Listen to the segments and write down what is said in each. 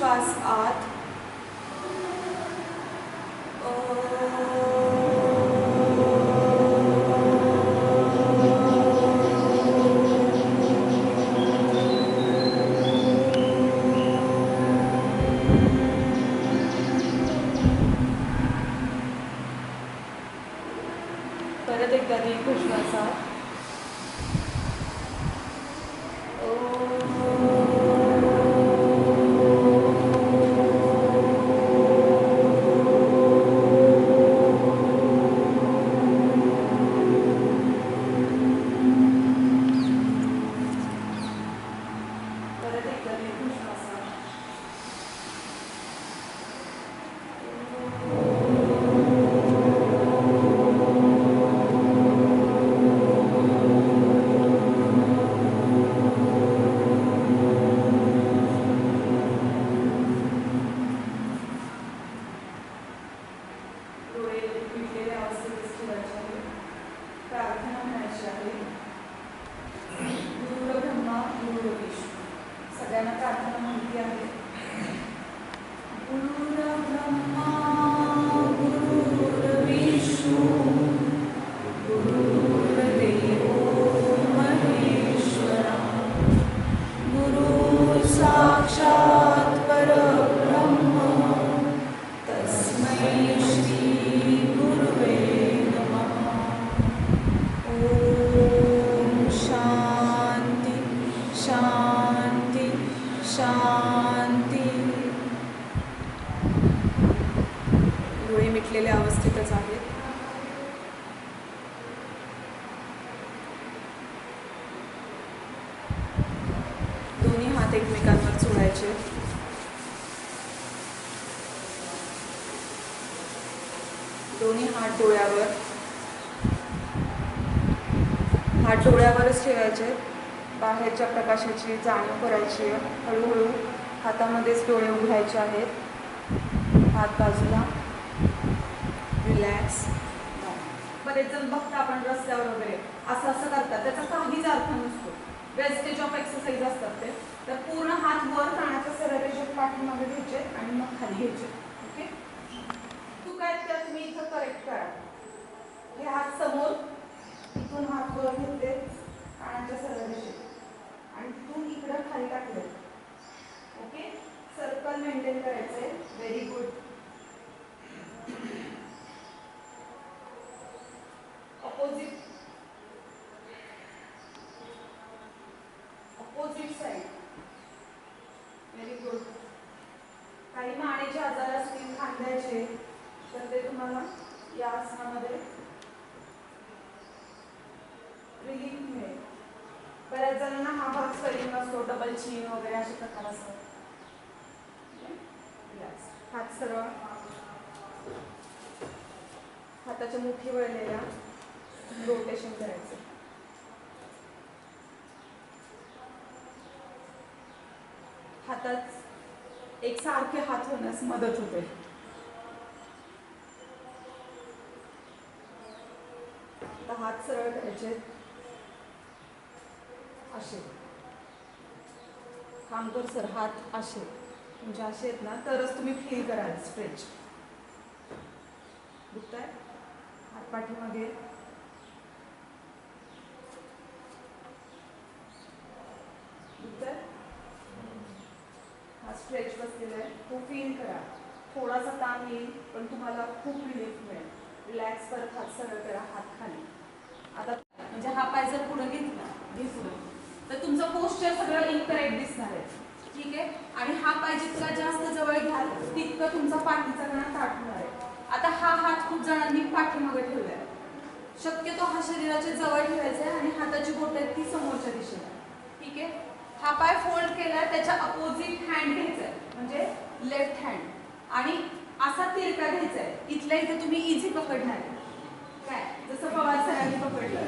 दीर्घ श्वास परत एकदा दीर्घ श्वास हात एकमेकांवर चोळायचे दोन्ही हात डोळ्यावर. हात डोळ्यावरच ठेवायचे. बाहेरच्या प्रकाशाची जाणीव करायची आहे. हळूहळू हातामध्येच डोळे उघडायचे आहेत. हात बाजूला. रिलॅक्स बरेच जण बघता आपण रस्त्यावर वगैरे. असं असं करतात. त्याचा काहीच अर्थ नसतो. वेस्टेज ऑफ एक्सरसाइज असतात ते तर पूर्ण हात वर कानाच्या सरळ रेषेत पाठीमागे घ्यायचे आणि मग खाली घ्यायचे ओके तू काय त्या तुम्ही इथं करेक्ट करा हे हात समोर इथून हात वर घेतले कानाच्या सरळ रेषेत आणि तिथून इकडं खाली टाकले ओके सर्कल मेंटेन करायचंय very good opposite opposite side very good काही मानेचे आजार करायचे तर ते तुम्हाला या आसनामध्ये रिलीफ मिळेल. बऱ्याच जणांना हा भाग स्वेलिंग असतो डबल चीन वगैरे असे प्रकार असतात. हात सरळ. हाताच्या मुठी वळलेल्या रोटेशन करायचं. हातात एक सारखे हात होण्यास मदत होते. आता हात सरळ करायचे असे. काम कर सर हात असे. म्हणजे असे आहेत ना तरच तुम्ही फील कराल स्ट्रेच दुखताय? हात पाठीमागे. दुखताय? हा स्ट्रेच बसलेला आहे. तो फील करा. थोडासा ताण येईल पण तुम्हाला खूप रिलीफ मिळेल. रिलॅक्स करत हात सरळ करा हात खाली. आता म्हणजे हा पाय जर पुढे घेतला घे पुढे तर तुमचं पोस्चर सगळं इनकरेक्ट दिसणार आहे. ठीक आहे? आणि हा पाय जितका जास्त जवळ घ्याल तितकं तुमचा पाठीचा कणा ताट होणार आहे. आता हा हात खूप जणांनी पाठीमागे ठेवलाय. शक्यतो हा शरीराच्या जवळ ठेवायचा आहे आणि हाताची बोट आहेत ती समोरच्या दिशेला. ठीक आहे? हा पाय फोल्ड केलाय त्याच्या अपोजिट हँड घ्यायचा आहे. म्हणजे लेफ्ट हँड आणि असा तिरका घ्यायचा आहे इथल्या इथे तुम्ही इझी पकडणार काय? जसं पवार सरांनी पकडलं.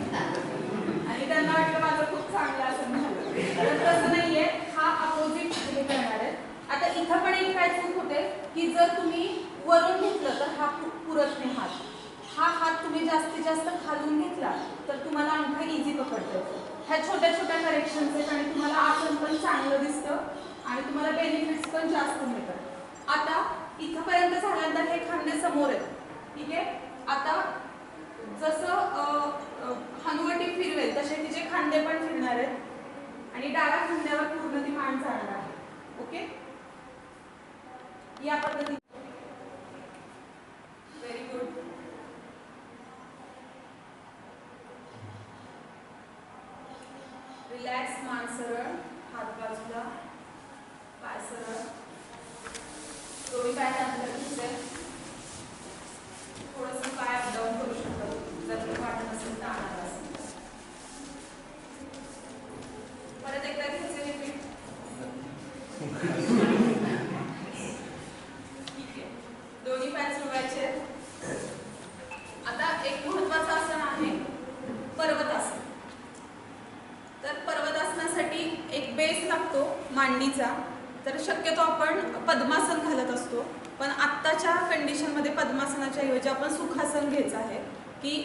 आणि त्यांना वाटलं माझं खूप चांगलं असं झालं. तर तसं नाहीये. हा अपोजिट हे करणार आहे. आता इथं पण एक काय चूक होते की जर तुम्ही वरून घेतलं तर हा पुरत नाही हात. हा हात तुम्ही जास्तीत जास्त खालून घेतला तर तुम्हाला अंगठा इझी पकडतो. ह्या छोट्या छोट्या करेक्शन्स आहेत आणि तुम्हाला आसन पण चांगलं दिसतं आणि तुम्हाला बेनिफिट्स पण जास्त मिळतात. आता इथपर्यंत झाल्यानंतर हे खांदे समोर आहेत. ठीक आहे? आता जसं हनुवटी फिरवेल तसे तिचे खांदे पण फिरणार आहेत. आणि डाव्या खांद्यावर पूर्ण ती मान जाणार आहे. ओके? या पद्धतीने. व्हेरी गुड रिलॅक्स मान सरळ. हात बाजूला. पाय सरळ. दोन्ही पाय अंतर घेतले थोडंसं पाय अपडाऊन करू शकतो. जर वाटत नसेल तर आणायला असेल परत एकदा घ्यायचे रिपीट ठीक आहे. दोन्ही पाय सोडवायचे आता एक महत्वाचं आसन आहे पर्वतासन. तर पर्वतासनासाठी एक बेस लागतो मांडीचा. तर शक्यतो आपण पद्मासन घालत असतो. पण आत्ताच्या कंडिशनमध्ये पद्मासनाच्या ऐवजी आपण सुखासन घ्यायचं आहे की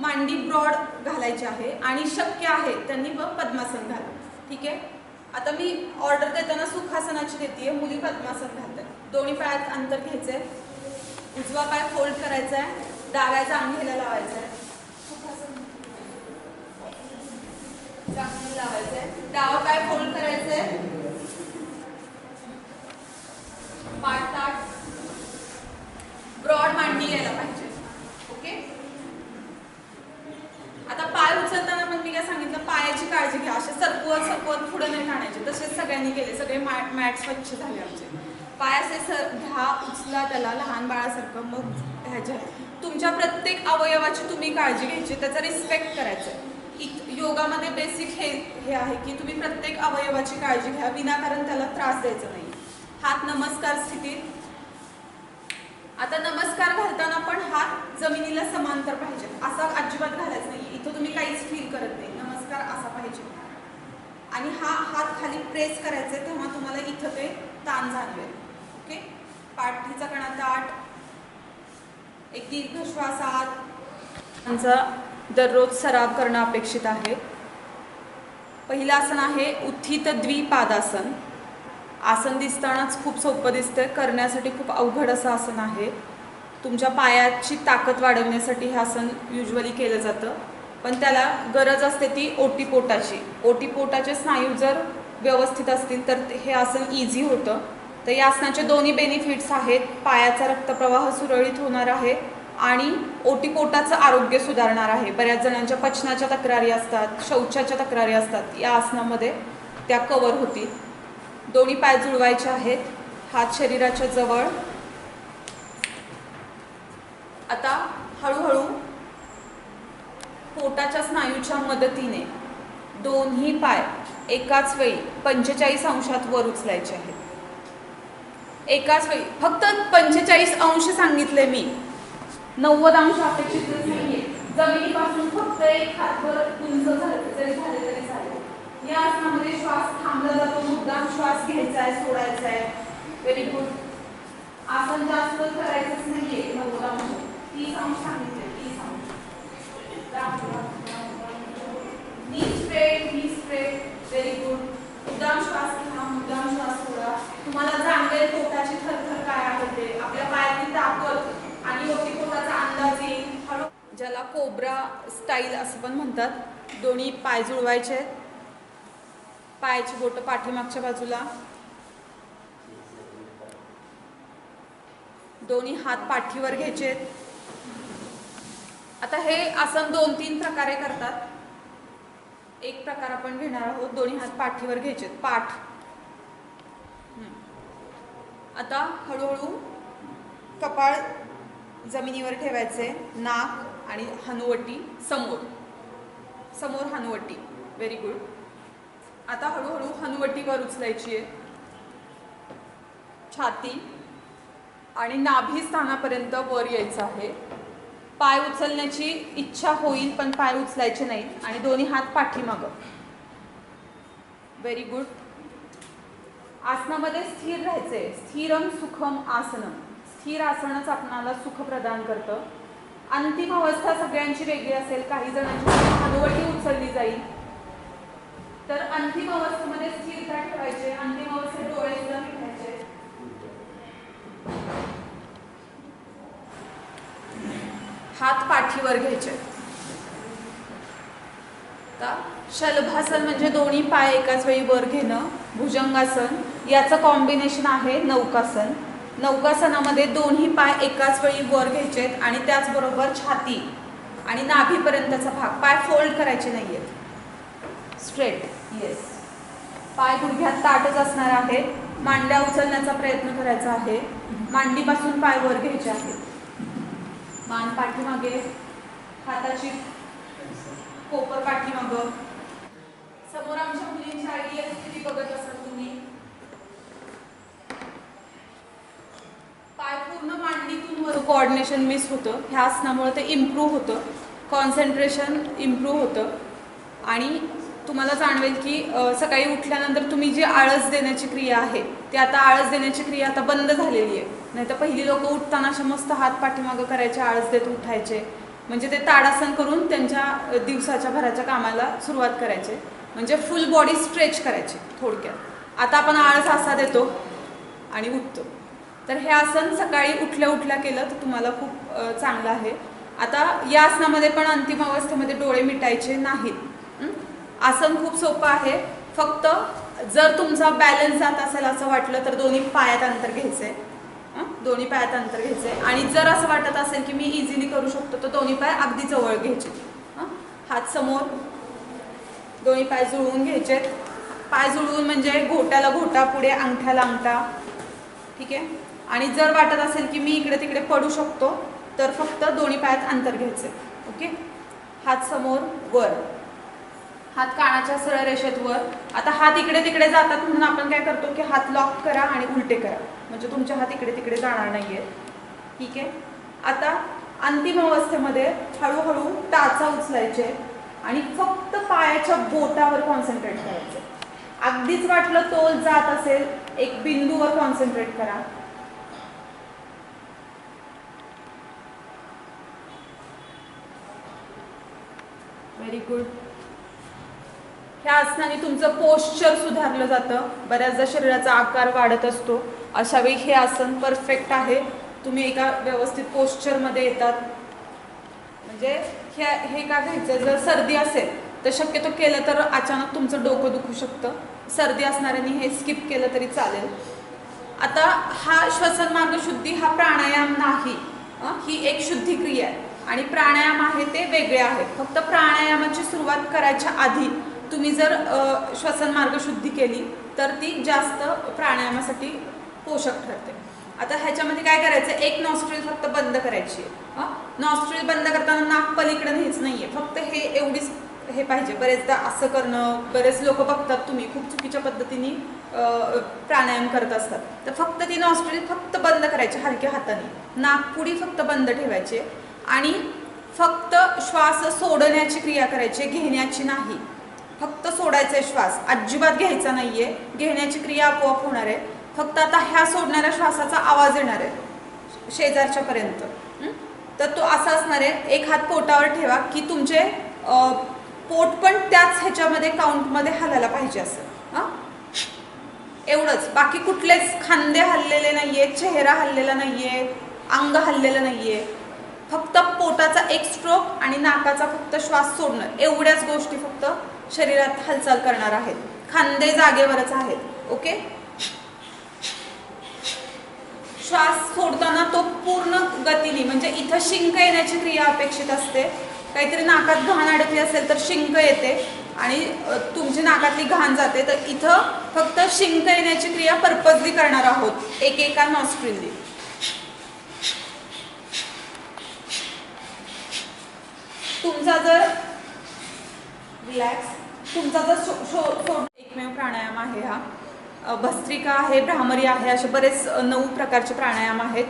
मांडी ब्रॉड घालायची आहे आणि शक्य आहे त्यांनी मग पद्मासन घाला ठीक आहे? आता मी ऑर्डर देताना सुखासनाची देते मुली पद्मासन घालतात. दोन्ही पायात अंतर घ्यायचं आहे उजवा पाय फोल्ड करायचा आहे डाव्याचा अंघेला लावायचा आहे सुखासन. लावायचं आहे डावा पाय फोल्ड करायचं आहे पाठ ब्रॉड मांडी यायला पाहिजे. ओके आता पाय उचलताना पण मी काय सांगितलं पायाची काळजी घ्या. असे सरकवत सरकवत पुढे नाही टाणायचे तसेच सगळ्यांनी केले. सगळे मॅट मॅट स्वच्छ झाले आमचे. पाय असे सर घ्या उचला त्याला लहान बाळासारखं. मग ह्याच्या तुमच्या प्रत्येक अवयवाची तुम्ही काळजी घ्यायची. त्याचा रिस्पेक्ट करायचं. योगामध्ये बेसिक हे हे आहे की तुम्ही प्रत्येक अवयवाची काळजी घ्या. विनाकारण त्याला त्रास द्यायचा नाही. हात नमस्कार स्थितीत. आता नमस्कार घालताना पण हात जमिनीला समांतर पाहिजेत. असा अजिबात घालायचं नाही इथं तुम्ही काहीच फील करत नाही. नमस्कार असा पाहिजे. आणि हा हात खाली प्रेस करायचा तेव्हा तुम्हाला इथं ते ताण जाणवेल. ओके पाठीचा कणा ताट एक दीर्घ श्वास आत त्यांचा दररोज सराव करणं अपेक्षित आहे. पहिलं आसन आहे उत्थित द्विपादासन. आसन दिसतानाच खूप सोपं दिसतं करण्यासाठी खूप अवघड असं आसन आहे. तुमच्या पायाची ताकद वाढवण्यासाठी हे आसन युजली केलं जातं. पण त्याला गरज असते ती ओटीपोटाची ओटीपोटाचे स्नायू जर व्यवस्थित असतील तर हे आसन इझी होतं. तर या आसनाचे दोन्ही बेनिफिट्स आहेत. पायाचा रक्तप्रवाह सुरळीत होणार आहे आणि ओटीपोटाचं आरोग्य सुधारणार आहे. बऱ्याच जणांच्या पचनाच्या तक्रारी असतात शौचाच्या तक्रारी असतात. या आसनामध्ये त्या कवर होतील. दोन्ही पाय जुळवायचे आहेत. हात शरीराच्या जवळ. आता हळूहळू पोटाच्या स्नायूच्या मदतीने दोन्ही पाय एकाच वेळी पंचेचाळीस अंशात वर उचलायचे आहेत. एकाच वेळी फक्त पंचेचाळीस अंश सांगितले मी. नव्वद अंश अपेक्षित नाहीये. जमिनीपासून फक्त एक हातभर उंच झाले तरी झाले तरी चालेल. या आसनामध्ये श्वास थांबला जातो मुद्दाम श्वास घ्यायचा आहे सोडायचा आहे व्हेरी गुड आसन जास्त करायचंच नाहीये नव्वद अंश तीस अंश सांगितले तीस अंश knee straight knee straight very good मुद्दाम श्वास घ्या मुद्दाम श्वास सोडा. तुम्हाला जाणवेल पोटाची थरथर काय आहे ते आपल्या पायातली ताकद आणि होती पोटाचा अंदाज येईल. ज्याला कोबरा स्टाईल असं पण म्हणतात दोन्ही पाय जुळवायचे आहेत. पायाची बोटं पाठीमागच्या बाजूला. दोन्ही हात पाठीवर घ्यायचे आता हे आसन दोन तीन प्रकारे करतात. एक प्रकार आपण घेणार आहोत दोन्ही हात पाठीवर घ्यायचे पाठ. आता हळूहळू कपाळ जमिनीवर ठेवायचे नाक आणि हनुवटी समोर. समोर हनुवटी. व्हेरी गुड आता हळूहळू हनुवटीवर उचलायची आहे. छाती आणि नाभी स्थानापर्यंत वर यायचं आहे. पाय उचलण्याची इच्छा होईल पण पाय उचलायचे नाहीत आणि दोन्ही हात पाठीमागं. व्हेरी गुड आसनामध्ये स्थिर राहायचंय. स्थिरम सुखम आसनम. स्थिर आसनच आपणाला सुख प्रदान करतं. अंतिम अवस्था सगळ्यांची वेगळी असेल. काही जणांची हनुवटी उचलली जाईल. तर अंतिम अवस्थेमध्ये स्थिरता ठेवायचे? अंतिम अवस्थेत डोळे सुद्धा मिटायचे. हात पाठीवर घ्यायचे. शलभासन म्हणजे दोन्ही पाय एकाच वेळी वर घेणं भुजंगासन. याचं कॉम्बिनेशन आहे नौकासन. नौकासनामध्ये दोन्ही पाय एकाच वेळी वर घ्यायचे आणि त्याचबरोबर छाती. आणि नाभीपर्यंतचा भाग. पाय फोल्ड करायचे नाहीयेत. स्ट्रेट येस पाय गुडघ्यात ताटच असणार आहे. मांड्या उचलण्याचा प्रयत्न करायचा आहे. मांडीपासून पाय वर घ्यायचे आहेत. मान पाठीमागे हाताची कोपर पाठीमागं. समोर आमच्या मुलींची आयडियल स्थिती बघत असाल तुम्ही. पाय पूर्ण मांडीतून वर. कोऑर्डिनेशन मिस होतं. ह्या आसनामुळे ते इम्प्रूव्ह होतं. कॉन्सन्ट्रेशन इम्प्रूव्ह होतं. आणि तुम्हाला जाणवेल की सकाळी उठल्यानंतर तुम्ही जी आळस देण्याची क्रिया आहे ती आता आळस देण्याची क्रिया आता बंद झालेली आहे. नाही तर पहिली लोक उठताना असे मस्त हात पाठीमागं करायचे आळस देत उठायचे. म्हणजे ते ताडासन करून त्यांच्या दिवसाच्या भराच्या कामाला सुरुवात करायचे. म्हणजे फुल बॉडी स्ट्रेच करायची थोडक्यात. आता आपण आळस असा देतो आणि उठतो. तर हे आसन सकाळी उठल्या उठल्या केलं तर तुम्हाला खूप चांगलं आहे. आता या आसनामध्ये पण अंतिम अवस्थेमध्ये डोळे मिटायचे नाहीत. आसन खूप सोपं आहे. फक्त जर तुमचा बॅलन्स जात असेल असं वाटलं तर दोन्ही पायात अंतर घ्यायचंय. दोन्ही पायात अंतर घ्यायचंय. आणि जर असं वाटत असेल की मी इझिली करू शकतो तर दोन्ही पाय अगदी जवळ घ्यायचे. हात समोर. दोन्ही पाय जुळवून घ्यायचे पाय जुळवून म्हणजे घोट्याला घोटा पुढे अंगठ्याला अंगठा. ठीक आहे? आणि जर वाटत असेल की मी इकडे तिकडे पडू शकतो तर फक्त दोन्ही पायात अंतर घ्यायचे ओके? हात समोर वर. हात कानाच्या सरळ रेषेत वर आता हात इकडे तिकडे जातात म्हणून आपण काय करतो की हात लॉक करा आणि उलटे करा. म्हणजे तुमचे हात इकडे तिकडे जाणार नाहीये ठीक आहे? आता अंतिम अवस्थेमध्ये हळूहळू टाचा उचलायचे आणि फक्त पायाच्या बोटावर कॉन्सन्ट्रेट करायचे. अगदीच वाटलं तोल जात असेल एक बिंदूवर कॉन्सन्ट्रेट करा. व्हेरी गुड ह्या आसनाने तुमचं पोश्चर सुधारलं जातं. बऱ्याचदा शरीराचा आकार वाढत असतो. अशा वेळी हे आसन परफेक्ट आहे. तुम्ही एका व्यवस्थित पोश्चरमध्ये येतात. म्हणजे हे हे का घ्यायचं? जर सर्दी असेल तर शक्यतो केलं तर अचानक तुमचं डोकं दुखू शकतं. सर्दी असणाऱ्यांनी हे स्किप केलं तरी चालेल. आता हा श्वसन मार्ग शुद्धी हा प्राणायाम नाही. ही? एक शुद्धी क्रिया आहे. आणि प्राणायाम आहे ते वेगळे आहे फक्त प्राणायामाची सुरुवात करायच्या आधी तुम्ही जर श्वसन मार्ग शुद्धी केली तर ती जास्त प्राणायामासाठी पोषक ठरते. आता ह्याच्यामध्ये काय करायचं एक नॉस्ट्रिल फक्त बंद करायची आहे. नॉस्ट्रिल बंद करताना नाक पलीकडे नाही आहे फक्त हे एवढीच हे पाहिजे. बरेचदा असं करणं बरेच लोक बघतात तुम्ही खूप चुकीच्या पद्धतीने प्राणायाम करत असतात. तर फक्त ती नॉस्ट्रिल फक्त बंद करायची हलक्या हाताने. नाकपुडी फक्त बंद ठेवायची आणि फक्त श्वास सोडण्याची क्रिया करायची घेण्याची नाही. फक्त सोडायचा आहे श्वास. अजिबात घ्यायचा नाही आहे घेण्याची क्रिया आपोआप होणार आहे. फक्त आता ह्या सोडणाऱ्या श्वासाचा आवाज येणार आहे. शेजारच्या पर्यंत. तर तो असा असणार आहे. एक हात पोटावर ठेवा की तुमचे पोट पण त्याच ह्याच्यामध्ये काउंटमध्ये हलायला पाहिजे असं. हां? एवढंच. बाकी कुठलेच खांदे हल्लेले नाहीये चेहरा हल्लेला नाहीये अंग हल्लेलं नाहीये. फक्त पोटाचा एक स्ट्रोक आणि नाकाचा फक्त श्वास सोडणं. एवढ्याच गोष्टी फक्त शरीरात हालचाल करणार आहेत. खांदे जागेवरच आहेत. ओके? श्वास सोडताना तो पूर्ण गतीने म्हणजे इथं शिंक येण्याची क्रिया अपेक्षित असते. काहीतरी नाकात घाण अडकली असेल तर शिंक येते आणि तुमची नाकातली घाण जाते. तर इथं फक्त शिंक येण्याची क्रिया पर्पजली करणार आहोत एक एका नॉस्ट्रिलनी तुमचा जर रिलॅक्स तुमचा जर शो शो- सो एकमेव प्राणायाम आहे हा. भस्त्रिका आहे भ्रामरी आहे असे बरेच नऊ प्रकारचे प्राणायाम आहेत.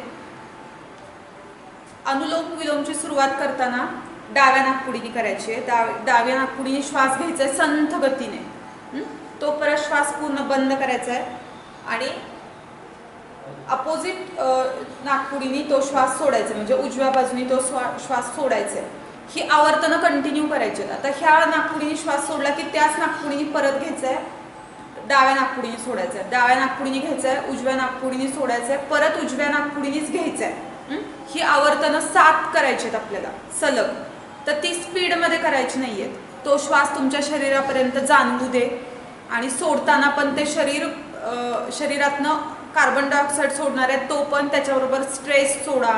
अनुलोम विलोमची सुरुवात करताना डाव्या नागपुडीने करायची आहे. डाव डाव्या नागपुडीने श्वास घ्यायचा आहे संथ गतीने. तो परत श्वास पूर्ण बंद करायचा आहे आणि अपोजिट नागपुडीने तो श्वास सोडायचा म्हणजे उजव्या बाजूने तो श्वास सोडायचा आहे. ही आवर्तनं कंटिन्यू करायची आहेत. आता ह्या नागपुडीने श्वास सोडला की त्याच नागपुडीने परत घ्यायचा आहे डाव्या नागपुडीने सोडायचं आहे डाव्या नागपुडीने घ्यायचं आहे उजव्या नागपुडीने सोडायचं आहे परत उजव्या नागपुडीनेच घ्यायचं आहे ही आवर्तनं सात करायची आहेत आपल्याला. सलग. तर ती स्पीडमध्ये करायची नाही आहेत तो श्वास तुमच्या शरीरापर्यंत जाणवू दे. आणि सोडताना पण ते शरीर शरीरातनं कार्बन डायऑक्साईड सोडणार आहे तो पण त्याच्याबरोबर स्ट्रेस सोडा.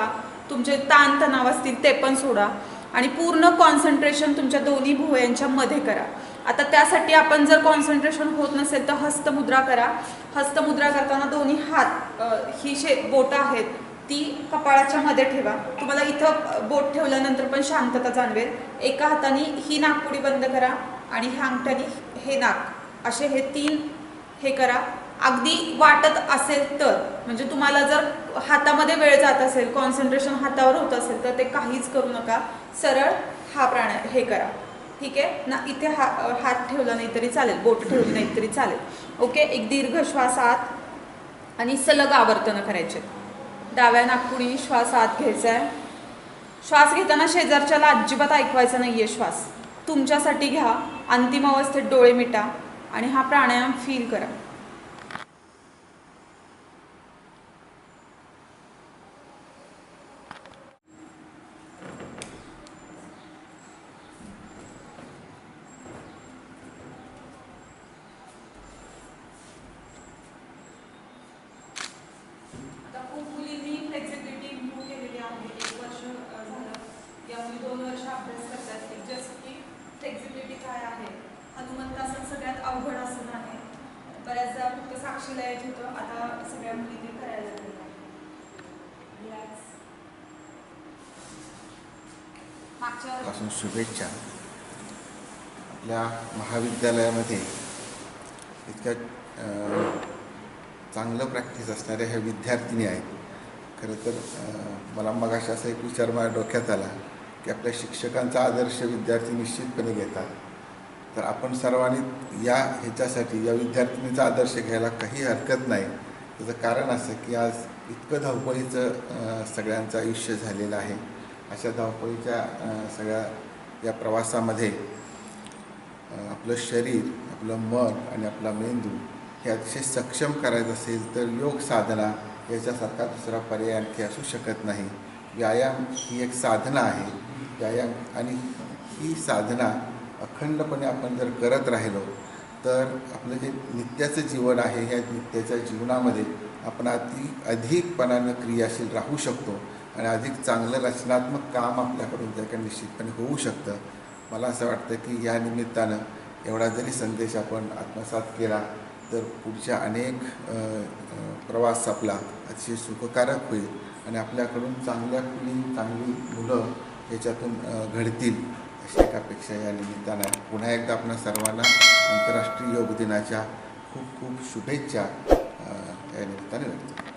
तुमचे ताणतणाव असतील ते पण सोडा. आणि पूर्ण कॉन्सन्ट्रेशन तुमच्या दोन्ही भुवयांच्या मध्ये करा. आता त्यासाठी आपण जर कॉन्सन्ट्रेशन होत नसेल तर हस्तमुद्रा करा. हस्तमुद्रा करताना दोन्ही हात ही शे बोटं आहेत ती कपाळाच्या मध्ये ठेवा. तुम्हाला इथं बोट ठेवल्यानंतर पण शांतता जाणवेल. एका हाताने ही नाकपुडी बंद करा आणि ह्या अंगठ्याने हे नाक. असे हे तीन हे करा. अगदी वाटत असेल तर. म्हणजे तुम्हाला जर हातामध्ये वेळ जात असेल कॉन्सन्ट्रेशन हातावर होत असेल तर ते काहीच करू नका. सरळ हा प्राणायाम हे करा. ठीक आहे? ना इथे हा हात ठेवला नाही तरी चालेल बोट ठेवली नाही तरी चालेल. ओके? एक दीर्घ श्वास आत आणि सलग आवर्तनं करायचे. डाव्या नागपुडी श्वास आत घ्यायचा आहे. श्वास घेताना शेजारच्याला अजिबात ऐकवायचा नाही आहे श्वास. तुमच्यासाठी घ्या. अंतिम अवस्थेत डोळे मिटा आणि हा प्राणायाम फील करा आता खूप मुलींनी फ्लेक्सिबिलिटी इम्प्रूव्ह एक वर्ष झालं या मुली दोन वर्ष अभ्यास करतात एक जसं की फ्लेक्सिबिलिटी काय आहे हनुमंत आसन सगळ्यात अवघड आसन आहे बऱ्याचदा फक्त साक्षीला येत होतं आता सगळ्या मुलींनी करायला लागलेलं आहे रिलॅक्स मागच्या शुभेच्छा. आपल्या महाविद्यालयामध्ये इतक्या चांगलं प्रॅक्टिस असणाऱ्या ह्या विद्यार्थिनी आहेत. खरं तर मला मगाशी असा एक विचार माझ्या डोक्यात आला की आपल्या शिक्षकांचा आदर्श विद्यार्थी निश्चितपणे घेतात. तर आपण सर्वांनी या ह्याच्यासाठी या विद्यार्थिनीचा आदर्श घ्यायला काही हरकत नाही. त्याचं कारण असं की आज इतकं धावपळीचं सगळ्यांचं आयुष्य झालेलं आहे. अशा धावपळीच्या सगळ्या या प्रवासामध्ये आपलं शरीर आपलं मन आणि आपला मेंदू हे अतिशय सक्षम करायचं असेल तर योग साधना याच्यासारखा दुसरा पर्याय आणखी असू शकत नाही. व्यायाम ही एक साधना आहे. व्यायाम आणि ही साधना अखंडपणे आपण जर करत राहिलो तर आपलं जे नित्याचं जीवन आहे ह्या नित्याच्या जीवनामध्ये आपण अति अधिकपणानं क्रियाशील राहू शकतो आणि अधिक चांगलं रचनात्मक काम आपल्याकडून त्या काही निश्चितपणे होऊ शकतं. मला असं वाटतं की या निमित्तानं एवढा जरी संदेश आपण आत्मसात केला तर पुढच्या अनेक प्रवास आपला अतिशय सुखकारक होईल आणि आपल्याकडून चांगल्या मुली चांगली मुलं याच्यातून घडतील अशी एक अपेक्षा या निमित्तानं पुन्हा एकदा आपणा सर्वांना आंतरराष्ट्रीय योग दिनाच्या खूप खूप शुभेच्छा या निमित्ताने व्यक्त